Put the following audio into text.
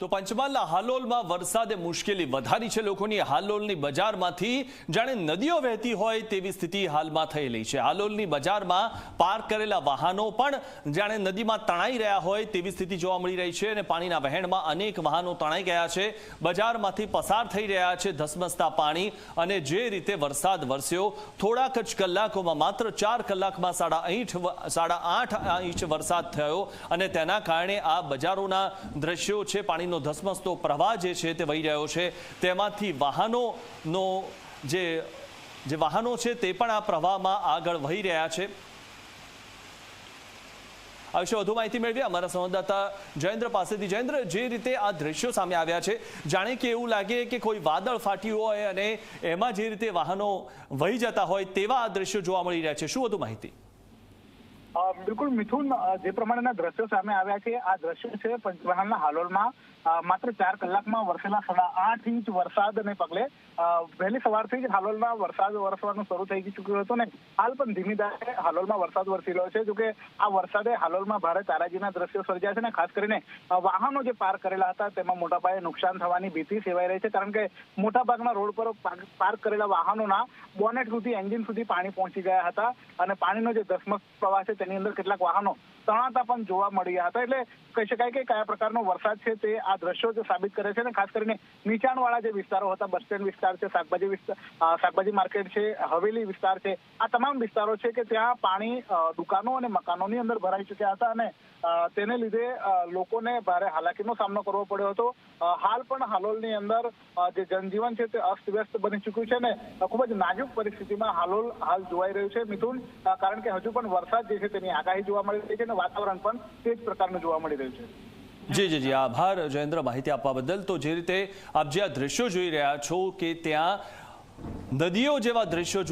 તો પંચમહાલના હાલોલમાં વરસાદે મુશ્કેલી વધારી છે. લોકોની હાલોલની બજારમાંથી જાણે નદીઓ વહેતી હોય તેવી સ્થિતિ હાલમાં થયેલી છે. હાલોલની બજારમાં પાર્ક કરેલા વાહનો પણ જાણે નદીમાં તણાઈ રહ્યા હોય તેવી સ્થિતિ જોવા મળી રહી છે અને પાણીના વહેણમાં અનેક વાહનો તણાઈ ગયા છે. બજારમાંથી પસાર થઈ રહ્યા છે ધસમસતા પાણી અને જે રીતે વરસાદ વરસ્યો, થોડાક જ કલાકોમાં માત્ર ચાર કલાકમાં સાડા આઠ સાડા આઠ ઇંચ વરસાદ થયો અને તેના કારણે આ બજારોના દ્રશ્યો છે. પાણીનો ધસમસતો પ્રવાહ જે છે તે વહી રહ્યો છે, તેમાંથી વાહનોનો જે વાહનો છે તે પણ આ પ્રવાહમાં આગળ વહી રહ્યા છે. આ વિશે વધુ માહિતી મેળવી અમારા સંવાદદાતા જયેન્દ્ર પાસેથી. જયેન્દ્ર, જે રીતે આ દ્રશ્યો સામે આવ્યા છે, જાણે કે એવું લાગે કે કોઈ વાદળ ફાટ્યું હોય અને એમાં જે રીતે વાહનો વહી જતા હોય તેવા આ દ્રશ્યો જોવા મળી રહ્યા છે. શું વધુ માહિતી? બિલકુલ મિથુન જે પ્રમાણેના દ્રશ્યો સામે આવ્યા છે, આ દ્રશ્યો છે પંચમહાલના હાલોલમાં. માત્ર ચાર કલાકમાં વરસેલા સાડા આઠ ઇંચ વરસાદને પગલે વહેલી સવારથી જ હાલોલમાં વરસાદ વરસવાનું શરૂ થઈ ચૂક્યું હતું ને હાલ પણ ધીમી ધારે હાલોલમાં વરસાદ વરસી રહ્યો છે જોકે આ વરસાદે હાલોલમાં ભારે તારાજીના દ્રશ્યો સર્જ્યા છે ને, ખાસ કરીને વાહનો જે પાર્ક કરેલા હતા તેમાં મોટા પાયે નુકસાન થવાની ભીતિ સેવાઈ રહી છે, કારણ કે મોટા ભાગના રોડ પર પાર્ક- કરેલા વાહનોના બોનેટ સુધી, એન્જિન સુધી પાણી પહોંચી ગયા હતા અને પાણીનો જે ધસમસ પ્રવાહ છે તેની અંદર કેટલાક વાહનો તણાતા પણ જોવા મળ્યા હતા. એટલે કહી શકાય કે કયા પ્રકારનો વરસાદ છે તે આ દ્રશ્યો જ સાબિત કરે છે ને ખાસ કરીને નીચાણવાળા જે વિસ્તારો હતા, બસ સ્ટેન્ડ વિસ્તાર છે, શાકભાજી વિસ્તાર શાકભાજી માર્કેટ છે, હવેલી વિસ્તાર છે, આ તમામ વિસ્તારો છે કે ત્યાં પાણી દુકાનો અને મકાનોની અંદર ભરાઈ ચૂક્યા હતા અને તેને લીધે લોકોને ભારે હાલાકીનો સામનો કરવો પડ્યો હતો. હાલ પણ હાલોલની અંદર જે જનજીવન છે તે અસ્તવ્યસ્ત બની ચૂક્યું છે ને ખૂબ જ નાજુક પરિસ્થિતિમાં હાલોલ હાલ જોવાઈ રહ્યું છે. મિથુન કારણ કે હજુ પણ વરસાદ જે છે તેની આગાહી જોવા મળી રહી છે અને વાતાવરણ પણ તે જ પ્રકારનું જોવા મળી રહ્યું છે. જી જી જી. આભાર જયેન્દ્ર માહિતી આપવા બદલ. તો જે રીતે આપ જે આ દ્રશ્યો જોઈ રહ્યા છો કે ત્યાં નદીઓ જેવા દ્રશ્યો